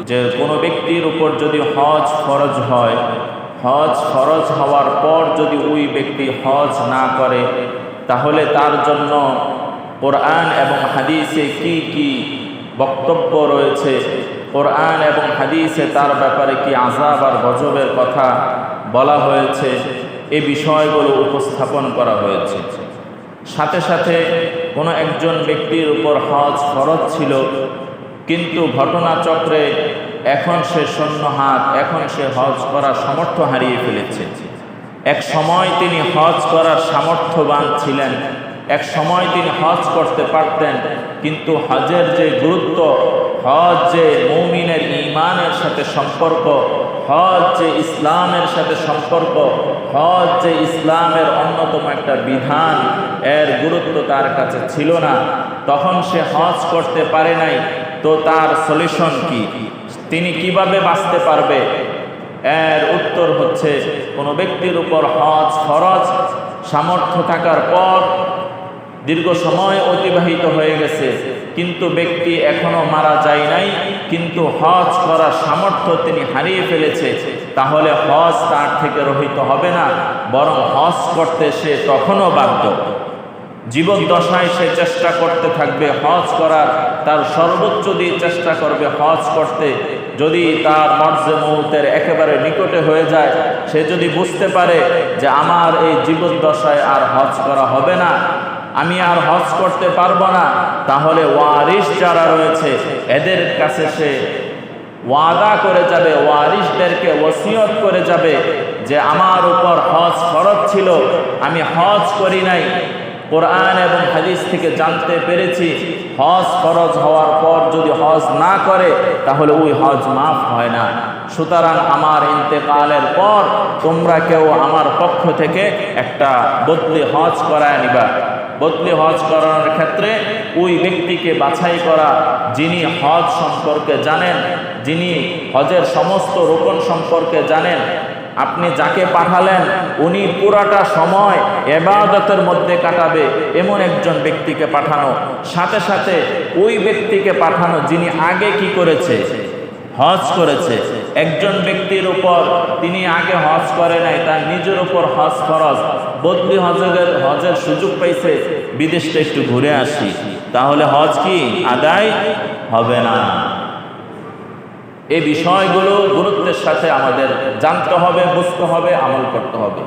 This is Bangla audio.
যে কোনো ব্যক্তির উপর যদি হজ ফরজ হয়, হজ ফরজ হওয়ার পর যদি ওই ব্যক্তি হজ না করে, তাহলে তার জন্য কোরআন এবং হাদিসে কি কি বক্তব্য রয়েছে? কোরআন এবং হাদিসে তার ব্যাপারে কি আজাব আর গজবের কথা বলা হয়েছে? এ বিষয়গুলো উপস্থাপন করা হয়েছে। সাথে সাথে কোনো একজন ব্যক্তির উপর হজ ফরজ ছিল কিন্তু ঘটনাচক্রে এখন সে সৈন্য হাত, এখন সে হজ করার সামর্থ্য হারিয়ে ফেলেছে। এক সময় তিনি হজ করার সামর্থ্যবান ছিলেন, এক সময় তিনি হজ করতে পারতেন, কিন্তু হজের যে গুরুত্ব, হজ যে মৌমিনের ইমানের সাথে সম্পর্ক, হজ যে ইসলামের সাথে সম্পর্ক, হজ যে ইসলামের অন্যতম একটা বিধান, এর গুরুত্ব তার কাছে ছিল না। তখন সে হজ করতে পারে নাই তো তার সলিউশন কি? তিনি কীভাবে বাঁচতে পারবে? এর উত্তর হচ্ছে, কোনো ব্যক্তির উপর হজ ফরজ, সামর্থ্য থাকার পর দীর্ঘ সময় অতিবাহিত হয়ে গেছে। কিন্তু ব্যক্তি এখনও মারা যায় নাই, কিন্তু হজ করার সামর্থ্য তিনি হারিয়ে ফেলেছে। তাহলে হজ তার থেকে রহিত হবে না, বরং হজ করতে সে তখনও বাধ্য। জীবন দশায় সে চেষ্টা করতে থাকবে, হজ করার তার সর্বোচ্চ দিয়ে চেষ্টা করবে হজ করতে। যদি তার মর্জে মুহূর্তের একেবারে নিকটে হয়ে যায়, সে যদি বুঝতে পারে যে আমার এই জীবন দশায় আর হজ করা হবে না, আমি আর হজ করতে পারব না, তাহলে ওয়ারিস যারা রয়েছে, এদের কাছে সে ওয়াদা করে যাবে ওয়ারিসদেরকে ওসিয়ত করে যাবে যে আমার উপর হজ ফরজ ছিল, আমি হজ করি নাই। কোরআন এবং হাদিস থেকে জানতে পেরেছি, হজ ফরজ হওয়ার পর যদি হজ না করে, তাহলে ওই হজ মাফ হয় না। সুতরাং আমার ইন্তেকালের পর তোমরা কেউ আমার পক্ষ থেকে একটা বদলি হজ করায় নিবা। বদলি হজ করানোর ক্ষেত্রে ওই ব্যক্তিকে বাছাই করা, যিনি হজ সম্পর্কে জানেন, যিনি হজের সমস্ত রোপণ সম্পর্কে জানেন আপনি যাকে পাঠালেন, উনি পুরাটা সময় এবাদতের মধ্যে কাটাবে। এমন একজন ব্যক্তিকে পাঠানো। সাথে সাথে ওই ব্যক্তিকে পাঠানো যিনি আগে কি করেছে? হজ করেছে। একজন ব্যক্তির উপর তিনি আগে হজ করে নাই, তার নিজের উপর হজ ফরজ। বদলি হজের হজের সুযোগ পাইছে। বিদেশটা একটু ঘুরে আসি। তাহলে হজ কি? আদায় হবে না। এই বিষয়গুলো গুরুত্বের সাথে আমাদের জানতে হবে বুঝতে হবে আমল করতে হবে।